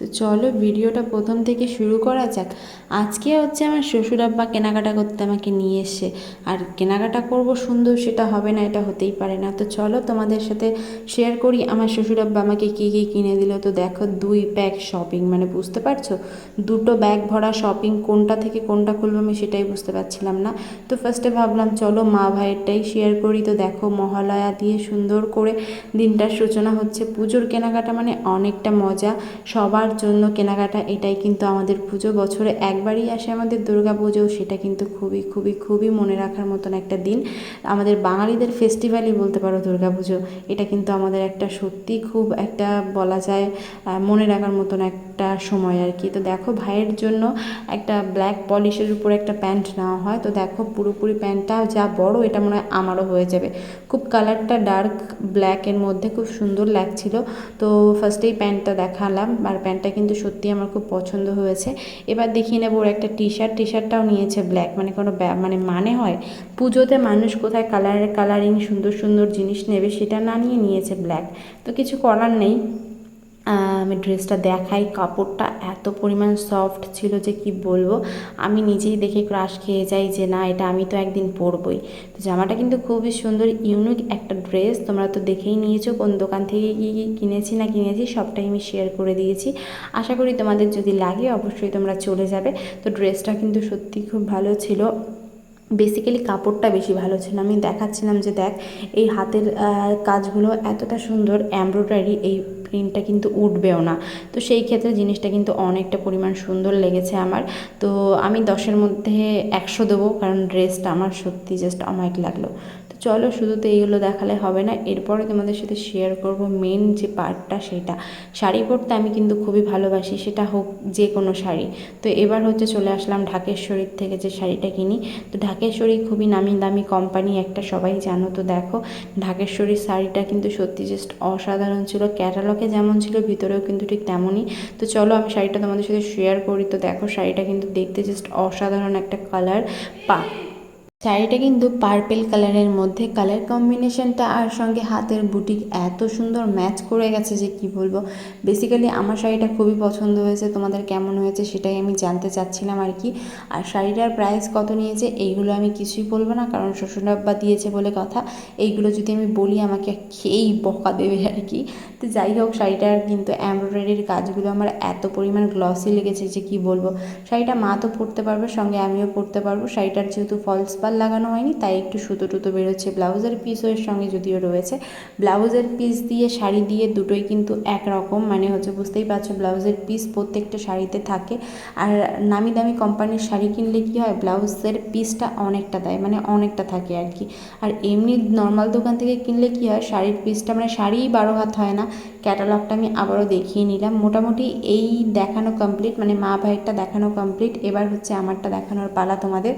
তো চলো ভিডিওটা প্রথম থেকে শুরু করা যাক। আজকে হচ্ছে আমার শ্বশুর আব্বা কেনাকাটা করতে আমাকে নিয়ে এসে, আর কেনাকাটা করব সুন্দর সেটা হবে না, এটা হতেই পারে না। তো চলো তোমাদের সাথে শেয়ার করি, আমার শ্বশুর আব্বা আমাকে কী কী কিনে দিল। তো দেখো দুই ব্যাগ শপিং মানে বুঝতে পারছ? দুটো ব্যাগ ভরা শপিং কোনটা থেকে কোনটা খুলবো আমি সেটাই বুঝতে পারছিলাম না। তো ফার্স্টে ভাবলাম, চলো মা ভাইয়েরটাই শেয়ার করি। তো দেখো মহালয়া দিয়ে সুন্দর করে দিনটার সূচনা হচ্ছে। পুজোর কেনাকাটা মানে অনেকটা মজা। সবার জন্য কেনাকাটা এটাই কিন্তু আমাদের পুজো। বছরে একবারই আসে আমাদের দুর্গা পুজো, সেটা কিন্তু খুবই খুবই খুবই মনে রাখার মতন একটা দিন। আমাদের বাঙালিদের ফেস্টিভ্যালই বলতে পারো দুর্গা পুজো। এটা কিন্তু আমাদের একটা সত্যি খুব একটা বলা যায় মনে রাখার মতন একটা সময় আর কি। তো দেখো ভাইয়ের জন্য একটা ব্ল্যাক পলিশের উপর একটা প্যান্ট নেওয়া হয়। তো দেখো পুরোপুরি প্যান্টটা যা বড় এটা মনে হয় আমারও হয়ে যাবে। খুব কালারটা ডার্ক ব্ল্যাকের মধ্যে খুব সুন্দর লাগছিল। তো ফার্স্টেই প্যান্টটা দেখালাম আর প্যান্টটা কিন্তু সত্যি আমার খুব পছন্দ হয়েছে। এবার দেখিয়ে নেব ওর একটা টি শার্ট টি শার্টটাও নিয়েছে ব্ল্যাক মানে কোনো মানে মানে হয় পুজোতে মানুষ কোথায় কালারের কালারিং সুন্দর সুন্দর জিনিস নেবে সেটা না নিয়ে নিয়েছে ব্ল্যাক তো কিছু করার নেই। আমি ড্রেসটা দেখাই। কাপড়টা এত পরিমাণ সফট ছিল যে কি বলব? আমি নিজেই দেখে ক্রাশ খেয়ে যাই যে না, এটা আমি তো একদিন পরবই। তো জামাটা কিন্তু খুবই সুন্দর ইউনিক একটা ড্রেস তোমরা তো দেখেই নিয়েছো, কোন দোকান থেকে কী কী কিনেছি না কিনেছি, সবটাই আমি শেয়ার করে দিয়েছি। আশা করি তোমাদের যদি লাগে, অবশ্যই তোমরা চলে যাবে। তো ড্রেসটা কিন্তু সত্যি খুব ভালো ছিল। বেসিক্যালি কাপড়টা বেশি ভালো ছিল। আমি দেখাচ্ছিলাম যে দেখ, এই হাতের কাজগুলো এতটা সুন্দর এমব্রয়ডারি এই প্রিন্টটা কিন্তু উঠবেও না। তো সেই ক্ষেত্রে জিনিসটা কিন্তু অনেকটা পরিমাণ সুন্দর লেগেছে আমার। তো আমি দশের মধ্যে একশো দেবো, কারণ ড্রেসটা আমার সত্যি জাস্ট অমায়িক লাগল। চলো শুধু তো এইগুলো দেখালে হবে না, এরপরে তোমাদের সাথে শেয়ার করব মেন যে পার্টটা সেটা। শাড়ি পরতে আমি কিন্তু খুবই ভালোবাসি, সেটা হোক যে কোনো শাড়ি। তো এবার হচ্ছে চলে আসলাম ঢাকেশ্বরীর থেকে যে শাড়িটা কিনি। তো ঢাকেশ্বরী খুবই নামি দামি কোম্পানি একটা, সবাই জানো তো দেখো। ঢাকেশ্বরীর শাড়িটা কিন্তু সত্যি জাস্ট অসাধারণ ছিল ক্যাটালগে যেমন ছিল, ভিতরেও কিন্তু ঠিক তেমনই। তো চলো আমি শাড়িটা তোমাদের সাথে শেয়ার করি। তো দেখো শাড়িটা কিন্তু দেখতে জাস্ট অসাধারণ একটা কালার পা শাড়িটা কিন্তু পার্পেল কালারের মধ্যে কালার কম্বিনেশনটা আর সঙ্গে হাতের বুটিক এত সুন্দর ম্যাচ করে গেছে যে কি বলব? বেসিক্যালি আমার শাড়িটা খুবই পছন্দ হয়েছে, তোমাদের কেমন হয়েছে সেটাই আমি জানতে চাচ্ছিলাম আর কি। আর শাড়িটার প্রাইস কত নিয়েছে এইগুলো আমি কিছুই বলব না, কারণ শ্বশুরাব্বা দিয়েছে বলে কথা। এইগুলো যদি আমি বলি আমাকে খেয়েই বকা দেবে আর কি। তো যাই হোক, শাড়িটার কিন্তু এমব্রয়ডারির কাজগুলো আমার এত পরিমাণ গ্লসি লেগেছে যে কি বলব? শাড়িটা মা তো পরতে পারবে, সঙ্গে আমিও পরতে পারব। শাড়িটার যেহেতু ফলস পাল লাগানো হয়নি, তাই একটু সুতো টুতো বেরোচ্ছে। ব্লাউজের পিসও এর সঙ্গে যদিও রয়েছে, ব্লাউজের পিস দিয়ে শাড়ি দিয়ে দুটোই কিন্তু একরকম মানে হচ্ছে বুঝতেই পারছ ব্লাউজের পিস প্রত্যেকটা শাড়িতে থাকে। আর নামি দামি কোম্পানির শাড়ি কিনলে কি হয়, ব্লাউজের পিসটা অনেকটা দেয় মানে অনেকটা থাকে আর কি। আর এমনি নর্মাল দোকান থেকে কিনলে কি হয়, শাড়ির পিসটা মানে শাড়িই বারো হাত হয় না ক্যাটালগটা আমি আবারও দেখিয়ে নিলাম। মোটামুটি এই দেখানো কমপ্লিট মানে মা ভাইয়েরটা দেখানো কমপ্লিট এবার হচ্ছে আমারটা দেখানোর পালা তোমাদের।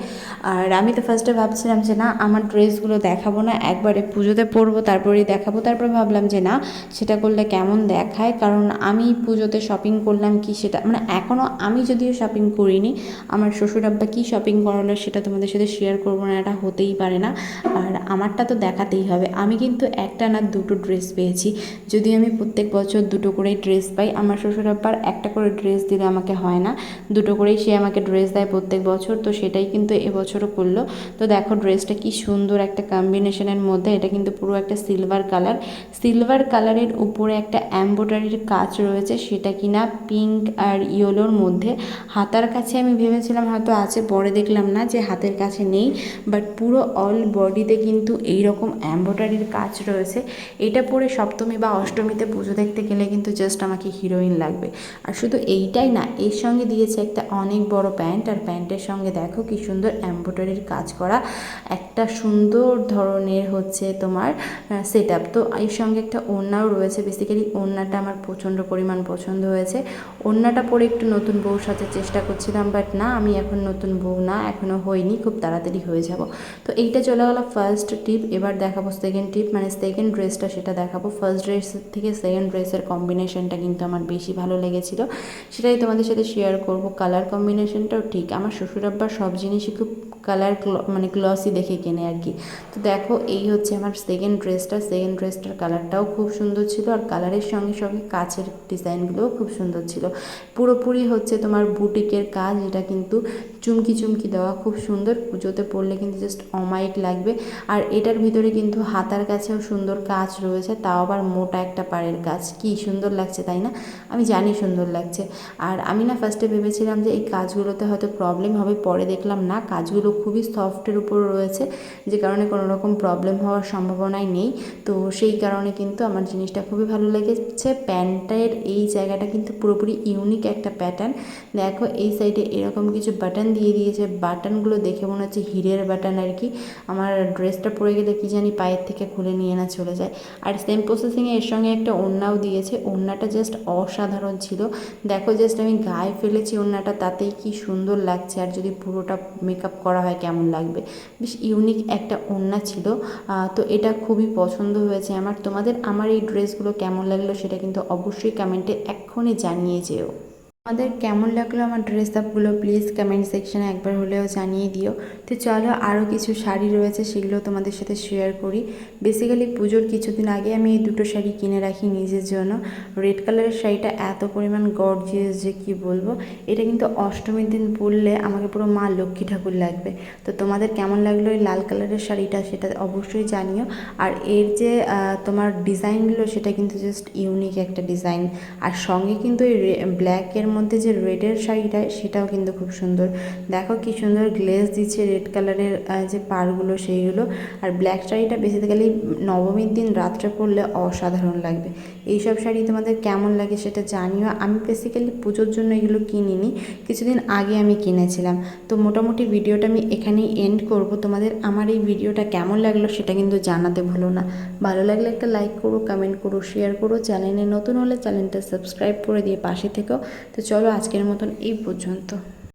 আর আমি তো ফার্স্টে ভাবছিলাম যে না, আমার ড্রেসগুলো দেখাবো না, একবারে পুজোতে পরবো, তারপরেই দেখাবো। তারপর ভাবলাম যে না, সেটা করলে কেমন দেখায়? কারণ আমি পুজোতে শপিং করলাম কি সেটা মানে এখনও আমি যদিও শপিং করিনি, আমার শ্বশুর আব্বা কী শপিং করালো সেটা তোমাদের সাথে শেয়ার করব না, এটা হতেই পারে না। আর আমারটা তো দেখাতেই হবে। আমি কিন্তু একটা না দুটো ড্রেস পেয়েছি। যদি আমি প্রত্যেক বছর দুটো করেই ড্রেস পাই, আমার শ্বশুর আব্বার একটা করে ড্রেস দিলে আমাকে হয় না। দুটো করেই সে আমাকে ড্রেস দেয় প্রত্যেক বছর, তো সেটাই কিন্তু এবছরও করল। তো দেখো ড্রেসটা কি সুন্দর একটা কম্বিনেশনের মধ্যে। এটা কিন্তু পুরো একটা সিলভার কালার সিলভার কালারের উপরে একটা এম্ব্রয়ডারির কাজ রয়েছে, সেটা কিনা পিঙ্ক আর ইয়েলোর মধ্যে। হাতার কাছে আমি ভেবেছিলাম হয়তো আছে, পরে দেখলাম না যে হাতের কাছে নেই। বাট পুরো অল বডিতে কিন্তু এই রকম এম্ব্রয়ডারির কাজ রয়েছে। এটা পরে সপ্তমী বা অষ্টমীতে পুজো দেখতে গেলে কিন্তু জাস্ট আমাকে হিরোইন লাগবে। আর শুধু এইটাই না, এর সঙ্গে দিয়েছে একটা অনেক বড় প্যান্ট। আর প্যান্টের সঙ্গে দেখো কি সুন্দর এম্ব্রয়ডারির কাজ করা একটা সুন্দর ধরনের হচ্ছে তোমার সেট আপ তো এর সঙ্গে একটা ওড়নাও রয়েছে। বেসিক্যালি ওড়নাটা আমার প্রচণ্ড পরিমাণ পছন্দ হয়েছে। ওড়নাটা পরে একটু নতুন বউ সাথে চেষ্টা করছিলাম বাট না, আমি এখন নতুন বউ না এখনও হইনি খুব তাড়াতাড়ি হয়ে যাব। তো এইটা চলে গেলো ফার্স্ট টিপ এবার দেখাবো সেকেন্ড টিপ মানে সেকেন্ড ড্রেসটা সেটা দেখাবো। ফার্স্ট ড্রেস থেকে সেকেন্ড ড্রেসের কম্বিনেশনটা কিন্তু আমার বেশি ভালো লেগেছিলো। সেটাই তোমাদের সাথে শেয়ার করব। কালার কম্বিনেশনটাও ঠিক। আমার শ্বশুর আব্বার সব জিনিসই খুব কালার মানে গ্লসি দেখে কেনে আর কি। তো দেখো, এই হচ্ছে আমার সেকেন্ড ড্রেসটা সেকেন্ড ড্রেসটার কালারটাও খুব সুন্দর ছিল আর কালারের সঙ্গে সঙ্গে কাচের ডিজাইনগুলোও খুব সুন্দর ছিল। পুরোপুরি হচ্ছে তোমার বুটিকের কাজ, এটা কিন্তু চুমকি চুমকি দেওয়া খুব সুন্দর। পুজোতে পরলে কিন্তু জাস্ট অমায়িক লাগবে। আর এটার ভিতরে কিন্তু হাতার কাছেও সুন্দর কাজ রয়েছে, তাও আবার মোটা একটা পাড়ের কাজ। কি সুন্দর লাগছে, তাই না? আমি জানি সুন্দর লাগছে। আর আমি না ফার্স্টে ভেবেছিলাম যে এই কাজগুলোতে হয়তো প্রবলেম হবে, পরে দেখলাম না, কাজগুলো খুবই সফটের উপর রয়েছে, যে কারণে কোনো রকম প্রবলেম হওয়ার সম্ভাবনাই নেই। তো সেই কারণে কিন্তু আমার জিনিসটা খুবই ভালো লেগেছে। প্যান্টের এই জায়গাটা কিন্তু পুরোপুরি ইউনিক একটা প্যাটার্ন দেখো, এই সাইডে এরকম কিছু বাটন দিয়ে দিয়েছে। বাটনগুলো দেখে মনে হচ্ছে হিরের বাটন আর কি। আমার ড্রেসটা পরে গেলে কি জানি পায়ের থেকে খুলে নিয়ে না চলে যায়। আর সেম প্রসেসিংয়ে এর সঙ্গে একটা ওড়নাও দিয়েছে। ওড়নাটা জাস্ট অসাধারণ ছিল। দেখো জাস্ট আমি গায়ে ফেলেছি ওড়নাটা। তাতেই কি সুন্দর লাগছে। আর যদি পুরোটা মেকআপ করা হয় কেমন লাগবে। বেশ ইউনিক একটা ওড়না ছিল। তো এটা খুবই পছন্দ হয়েছে আমার। তোমাদের আমার এই ড্রেসগুলো কেমন লাগল সেটা কিন্তু অবশ্যই কমেন্টে এক্ষণে জানিয়ে যেও। আমাদের কেমন লাগল আমার ড্রেস আপগুলো প্লিজ কমেন্ট সেকশানে একবার হলেও জানিয়ে দিও। তো চলো আরও কিছু শাড়ি রয়েছে, সেগুলো তোমাদের সাথে শেয়ার করি। বেসিক্যালি পুজোর কিছুদিন আগে আমি এই দুটো শাড়ি কিনে রাখি নিজের জন্য। রেড কালারের শাড়িটা এত পরিমাণ গর্জিয়াস যে কি বলব, এটা কিন্তু অষ্টমীর দিন পরলে আমাকে পুরো মা লক্ষ্মী ঠাকুর লাগবে। তো তোমাদের কেমন লাগল এই লাল কালারের শাড়িটা, সেটা অবশ্যই জানিও। আর এর যে তোমার ডিজাইনগুলো সেটা কিন্তু জাস্ট ইউনিক একটা ডিজাইন আর সঙ্গে কিন্তু এই ব্ল্যাকের মধ্যে যে রেডের শাড়িটা, সেটাও কিন্তু খুব সুন্দর। দেখো কি সুন্দর গ্লেজ দিচ্ছে রেড কালারের যে পারগুলো সেইগুলো। আর ব্ল্যাক শাড়িটা বেসিক্যালি নবমীর দিন রাত্রে পরলে অসাধারণ লাগবে। এইসব শাড়ি তোমাদের কেমন লাগে সেটা জানিও। আমি বেসিক্যালি পুজোর জন্য এগুলো কিনিনি, কিছুদিন আগে আমি কিনেছিলাম। তো মোটামুটি ভিডিওটা আমি এখানেই এন্ড করব। তোমাদের আমার এই ভিডিওটা কেমন লাগল সেটা কিন্তু জানাতে ভুলো না। ভালো লাগলে একটা লাইক করো কমেন্ট করো শেয়ার করো। চ্যানেলে নতুন হলে চ্যানেলটা সাবস্ক্রাইব করে দিয়ে পাশে থেকেও তো চলো আজকের মতন এই পর্যন্ত।